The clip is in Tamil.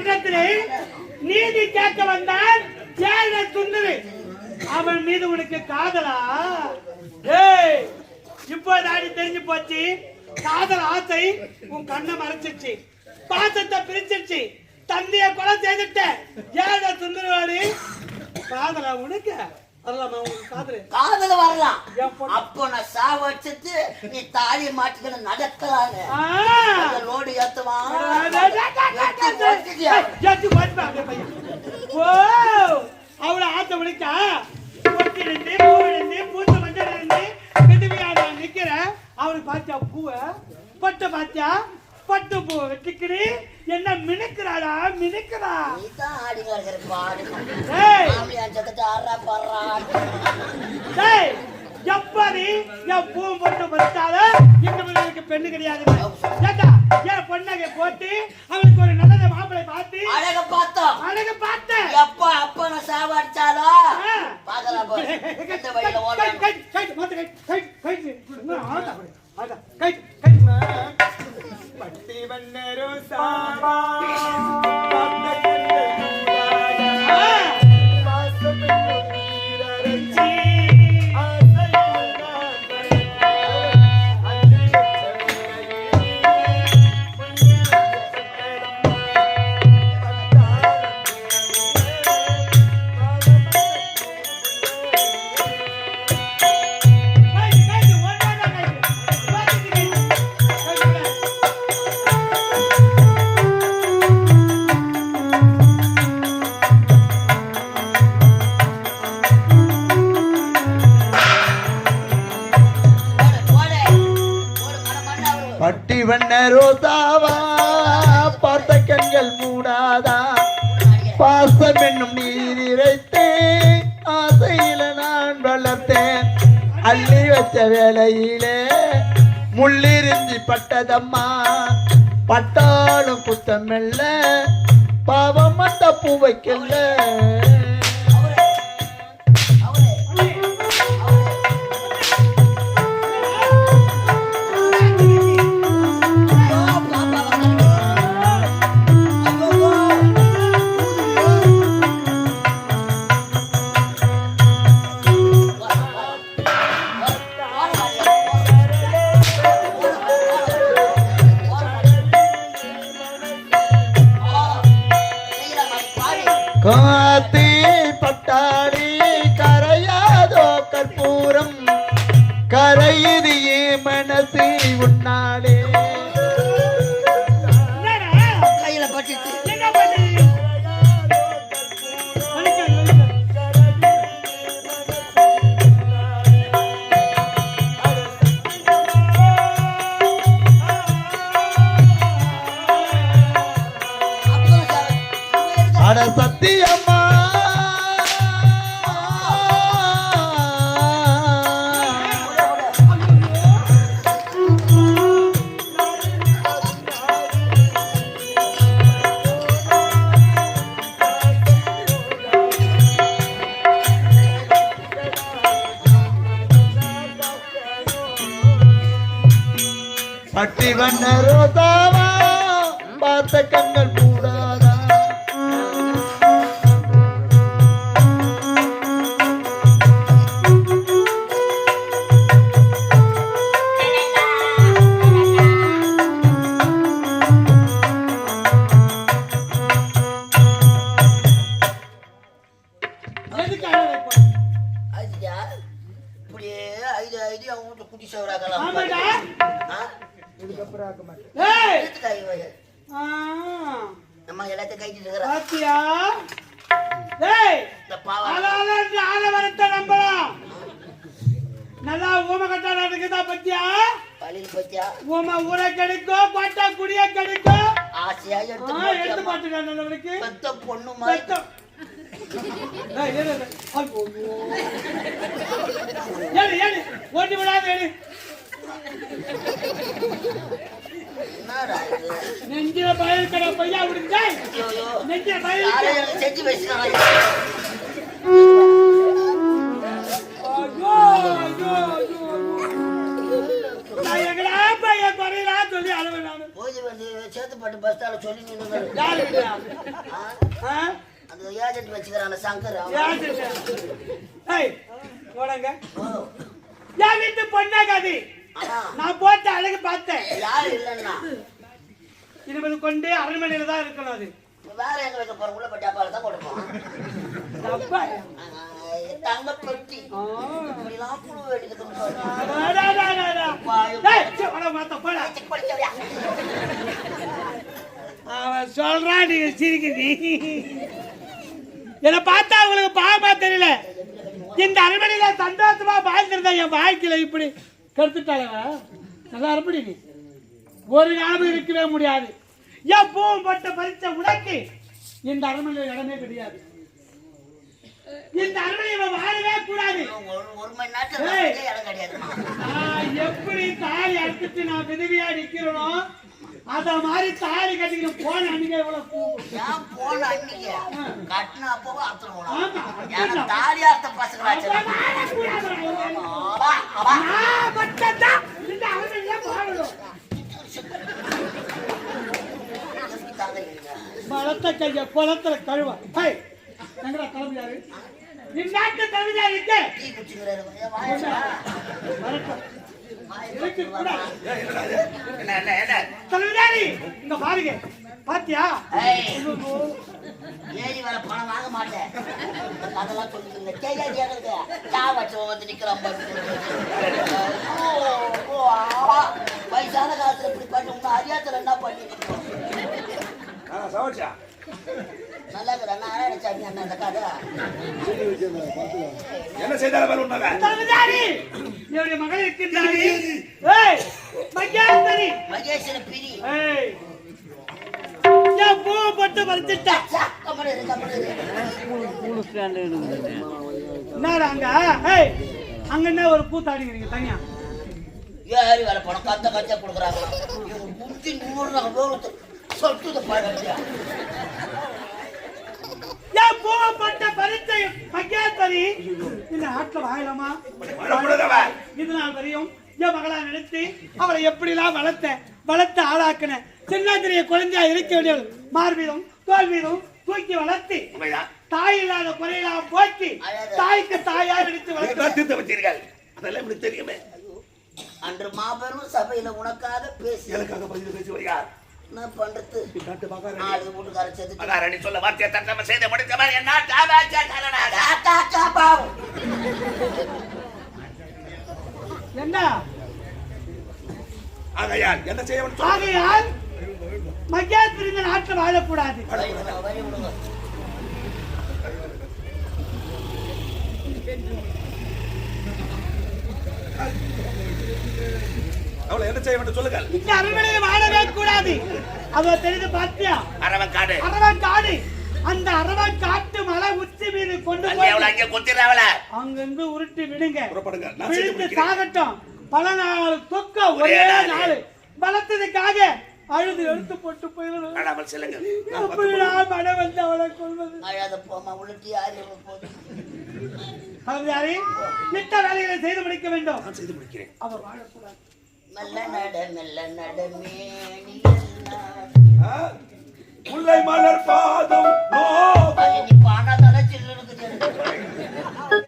மன்றத்திலே நீதி கேட்க வந்தான் ஏழை துண்டுரு அவன் மீது உனக்கு காதலா? ஏய் இப்போ தாடி தெரிஞ்சு போச்சு. காதல் ஆசை உன் கண்ணை மறைச்சிருச்சு. பாசத்தை பிரிச்சிருச்சு. தந்தைய கொலை செய்துட்ட. ஏழை துண்டுருவாடி காதலா உனக்கு? காதலு வரலாம் அப்போ நான் சாவ வச்சுட்டு நீ தாலி மாட்டிக்கணும் நடக்கலான்னு லோடு ஏத்துவான் அவளை ஆத்த முடிக்கா பொட்டி இருந்து பூ இருந்து பூத்த மஞ்சள் இருந்து விடுவியாட நிக்கிற அவளுக்கு பாத்தியா பூவ பட்டு பாத்தியா பட்டு பூ வெட்டிக்கிறி என்ன மினுக்குறாடா மினுக்குறா நீ தான் ஆடி கிடக்குற மாமியார் சக்கத்தை ஆடுறா பாடுறா டேய் எப்படி என் பூ போட்டு பறிச்சால இந்த எனக்கு பெண்ணு கிடையாது ஏண்டா என் பொண்ணகை போட்டு அவளுக்கு ஒரு நல்ல மாப்பிளை பார்த்து அழக பார்த்தோம். அழகு பார்த்தேன். எப்ப அப்ப நான். பாக்கலாம் பட்டி வண்ண ரோசாவா பார்த்த கண்கள் மூடாதா? பாசம் என்னும் நீர் இறைத்தேன். ஆசையில நான் வளர்த்தேன். அள்ளி வச்ச வேலையிலே முள்ளிருந்தி பட்டதம்மா. பட்டாலும் குத்தமில்ல பாவம் அந்த பூவைக்கல்ல. காத்தி வண்ண ரோசாவா பார்த்த கண்கள்? ஐயா இப்படியே ஐது ஐது அவங்க குட்டி சவராக்கலாம். இதுக்கப்புறம் நம்ம எல்லாத்தையும் கைட்டு இருக்கிற பாத்தியா? நம்பலாம். நல்லா ஊமை கட்டாடா இருக்குதா பத்தியா வழியில் பத்தியா ஊமை ஊரை கிடைக்கும் கோட்டா குடிய கிடைக்கும் ஆசையா ஆ, எடுத்து எடுத்து. பாத்துட்டா நல்லவனுக்கு பெத்த பொண்ணு மாதிரி. ஓட்டி விடாத நெஞ்சில பயிர் கடை பையா விடுங்க ஐயோ, ஐயோ. நெஞ்சில பயிர் யாரோ எனக்கு செஞ்சு பண்ணி சேத்துப்பட்டு பஸ் ஸ்டாண்ட்ல சொல்லி? ஆ? அந்த ஏஜென்ட் வச்சுக்கிறான சங்கர்? ஏய், போடாங்க. என் வீட்டு. நான் போட்ட அழகு பார்த்தேன். யாரு இல்லைன்னா? இருபது கொண்டு அரண்மனையில தான் இருக்கணும் அது. வேற எங்க வைக்க உள்ள போய் டப்பால தான் கொடுப்போம் தங்க பெட்டி. இப்படிலாம் புழு அவன் சொல்றான் நீங்க சிரிக்கிறீ என்னை பார்த்தா உங்களுக்கு பாவமா தெரியல. இந்த அரண்மனையில சந்தோஷமா வாழ்ந்திருந்தா என் வாழ்க்கையில இப்படி கெடுத்துட்டாங்க நல்லா இருப்படி நீ. ஒரு காலம் இருக்கவே முடியாது. என் பூவும் பட்ட பறிச்ச உனக்கு இந்த அரண்மனையில் இடமே கிடையாது. இந்த அரண்மனையில் வாழவே கூடாது. ஒரு ஒரு மணி நேரத்தில் இடம் எப்படி தாலி அறுத்துட்டு நான் விதவியா நிற்கிறோம் அத மாதிரி தாலி கட்டிக்கிட்டு போன அன்னைக்கு எவ்வளவு பூ ஏன் போன அன்னைக்கு கட்டின அப்பவும் அர்த்தம் ஆமா, ஏன்னா தாலி அர்த்த பசங்க வச்சிருக்காங்க. ஆமா, ஆமா. நான் மட்டும்தான் இந்த அரண்மனையில வாழணும். எப்படி தாங்க இருக்கீங்க? பலத்த கைய குளத்துல கழுவ ஹை, எங்கடா கிளம்பியாரு இந்நாட்டு தலைவியார் இருக்கு. ஏன்? வரட்டும். இங்க பாருங்க. பாத்தியா? ஏய், ஏறி வர பணம் வாங்க மாட்டேன். அதெல்லாம் சொல்லிக்கிறீங்க கேயா கேக்குறது சா வச்சவன் வந்து நிக்கிறான் பாரு. ஓ, ஓ, ஆமா. வயசான காலத்துல இப்படி பண்ணி உங்க அறியாத்துல என்ன பண்ணிருக்கோம் நல்லா இருக்கிற நாராயணசாமி அண்ணன் அந்த கதை? என்ன செய்தாலும் உண்மை தலைவியாரி என்னுடைய மகள் இருக்கின்றாரி ஏய் மகேஸ்வரி. மகேஸ்வர பிரி. ஏய் என் பூ போட்டு அங்க? ஏய் அங்க என்ன ஒரு கூத்தாடிக்கிறீங்க தனியா? ஏறி வர பணம் கத்த கத்த கொடுக்குறாங்க. இவங்க புத்தி நூறுறாங்க வேறு சொட்டுது பாருங்க என் பூ போட்ட பறிச்ச மகேஸ்வரி இந்த ஆட்டில் வாழலாமா வரக்கூடாதவன் இது நாள் வரையும் என் மகளா நினைத்து அவளை எப்படிலாம் வளர்த்தேன் வளர்த்து ஆளாக்கினேன் சின்னத்திரிய குழந்தையா இருக்க வேண்டியவள் மார்பீதம் தோல் தூக்கி வளர்த்து தாய் இல்லாத குறையெல்லாம் போக்கி தாய்க்கு தாயா எடுத்து வளர்த்து அதெல்லாம் எனக்கு தெரியுமே. அன்று மாபெரும் சபையில உனக்காக பேசி எனக்காக பதில் பேசி வருகிறார். என்ன பண்றது? நாலு வீட்டுக்கார செத்து மகாராணி சொல்ல வார்த்தையை தட்டம செய்த முடித்தவன் என்ன? தாவாச்சா தலனாடா என்ன? ஆகையால் என்ன செய்யவன் சொல்ல ஆகையால் மகேஸ்வரி இந்த நாட்டில் வாழக்கூடாது. வழி விடுங்க அவளை என்ன செய்ய வேண்டும் சொல்லுங்கள். இந்த அரண்மனையை வாழவே கூடாது. அவ தெரிந்து பார்த்தியா அரவன் காடு. அரவன் காடு. அந்த அரவன் காட்டு மலை உச்சி மீது கொண்டு போய் அவளை அங்கே கொத்திடுறாவள அங்கிருந்து உருட்டி விடுங்க. புறப்படுங்க. விழுந்து சாகட்டும். பல நாள் துக்க ஒரே நாள். பலத்ததுக்காக அழுது எடுத்து போட்டு காணாமல் செல்லுங்க எப்படிடா மழை வந்து அவளை கொள்வது? அழாத போமா உள்ளிட்டு யாரு போது கவிதாரி மித்த வேலைகளை செய்து முடிக்க வேண்டும். நான் செய்து முடிக்கிறேன். அவர் வாழக்கூடாது. மெல்ல நட மெல்ல நட மேனி ஆ? முல்லை மலர் பாதம் பாடாதான சில்லு இருக்குது.